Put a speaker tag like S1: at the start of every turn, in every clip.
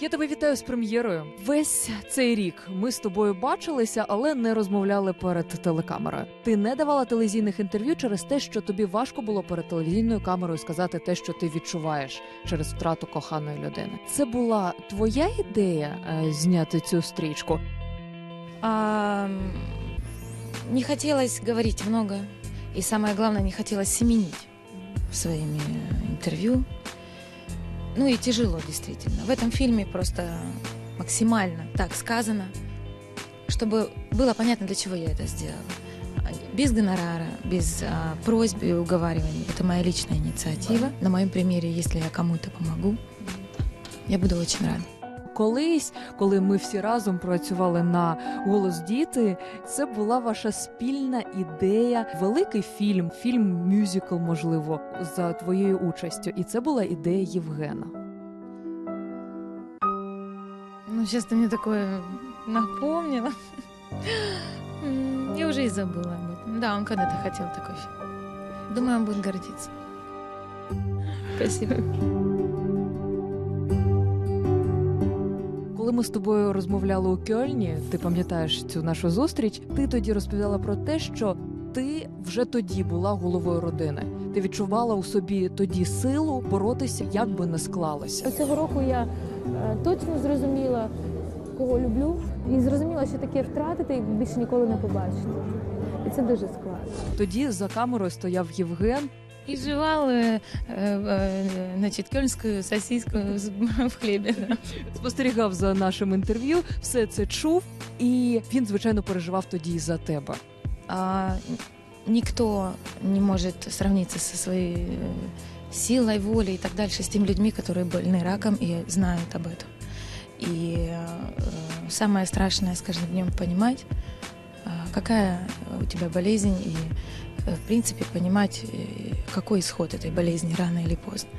S1: Я тебе вітаю з прем'єрою. Весь цей рік ми з тобою бачилися, але не розмовляли перед телекамерою. Ти не давала телевізійних інтерв'ю через те, що тобі важко було перед телевізійною камерою сказати те, що ти відчуваєш через втрату коханої людини. Це була твоя ідея е, зняти цю стрічку.
S2: А, не хотелось говорить много. И самое главное, не хотелось семенить своими интервью. Ну и тяжело, действительно. В этом фильме просто максимально так сказано, чтобы было понятно, для чего я это сделала. Без гонорара, без а, просьб и уговариваний. Это моя личная инициатива. На моем примере, если я кому-то помогу, я буду очень рада.
S1: Колись, коли ми всі разом працювали на голос діти, це була ваша спільна ідея, великий фільм, фільм мюзикл, можливо, за твоєю участю. І це була ідея Євгена.
S2: Ну, сейчас ты мне такое напомнила. М, Я уже и забыла об этом. Да, он когда-то хотел такой фильм. Думаю, он будет гордиться. Спасибо.
S1: Коли ми з тобою розмовляли у Кьольні, ти пам'ятаєш цю нашу зустріч, ти тоді розповідала про те, що ти вже тоді була головою родини. Ти відчувала у собі тоді силу боротися, як би не склалося.
S3: Цього року я е, точно зрозуміла, кого люблю, і зрозуміла, що таке втратити і більше ніколи не побачити. І це дуже складно.
S1: Тоді за камерою стояв Євген.
S2: И жевал, э, э, значит, кёльнскую сосиску с- в хлебе. да.
S1: спостерігав за нашим інтерв'ю, все це чув, і він, звичайно, переживав тоді і за тебе.
S2: А, никто не может сравниться со своей э, силой, волей и так дальше с теми людьми, которые больны раком и знают об этом. И э, самое страшное с каждым днем понимать, э, какая у тебя болезнь и, э, в принципе, понимать, э, какой исход этой болезни рано или поздно.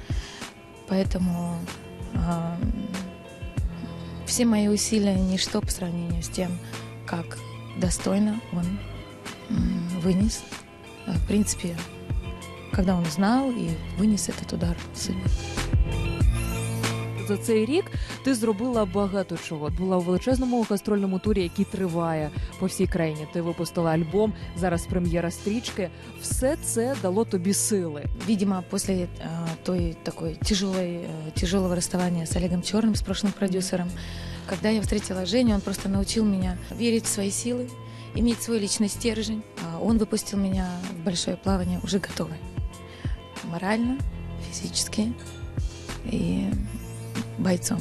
S2: Поэтому э, все мои усилия ничто по сравнению с тем, как достойно он м, вынес. Э, В принципе, когда он знал и вынес этот удар судьбы.
S1: За цей рік ти зробила багато чого. Була в величезному гастрольному турі, який триває по всій країні. Ти випустила альбом, зараз прем'єра стрічки. Все це дало тобі сили.
S2: Видимо, после э, той такой тяжелой, э, тяжелого расставания с Олегом Черным, с прошлым продюсером, когда я встретила Женю, он просто научил меня верить в свои силы, иметь свой личный стержень. А Он выпустил меня в большое плавание уже готовой. Морально, физически и бойцом.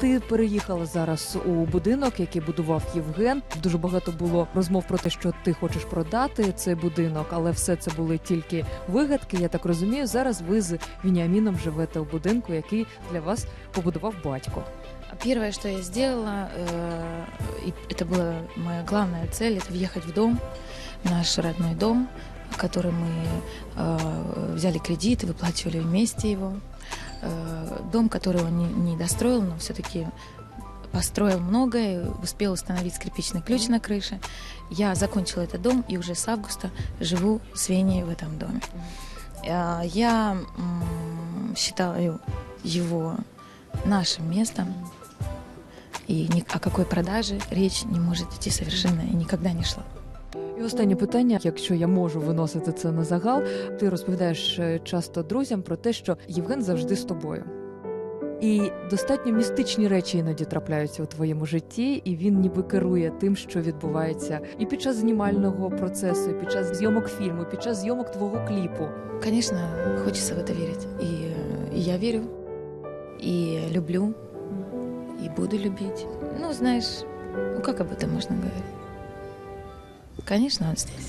S1: Ти переїхала зараз у будинок, який будував Євген. Дуже багато було розмов про те, що ти хочеш продати цей будинок, але все це були тільки вигадки. Я так розумію. Зараз ви з Вініаміном живете у будинку, який для вас побудував батько.
S2: Первое, что я сделала, э, и это была моя главная цель, это въехать в дом, наш родной дом, который мы э, взяли кредит и выплачивали вместе его. Э, дом, который он не, не достроил, но все-таки построил многое, успел установить скрипичный ключ на крыше. Я закончила этот дом и уже с августа живу с Веней в этом доме. Э, Я считаю его нашим местом, и ни о какой продаже речь не может идти совершенно и никогда не шла.
S1: І останнє питання, якщо я можу виносити це на загал, ти розповідаєш е, часто друзям про те, що Євген завжди з тобою. І достатньо містичні речі іноді трапляються у твоєму житті, і він ніби керує тим, що відбувається і під час знімального процесу, і під час зйомок фільму, і під час зйомок твого кліпу.
S2: Конечно, хочется в это верить. И, э, и я верю, и люблю, и буду любить. Ну, знаешь, ну как об этом можно говорить? Конечно, он здесь.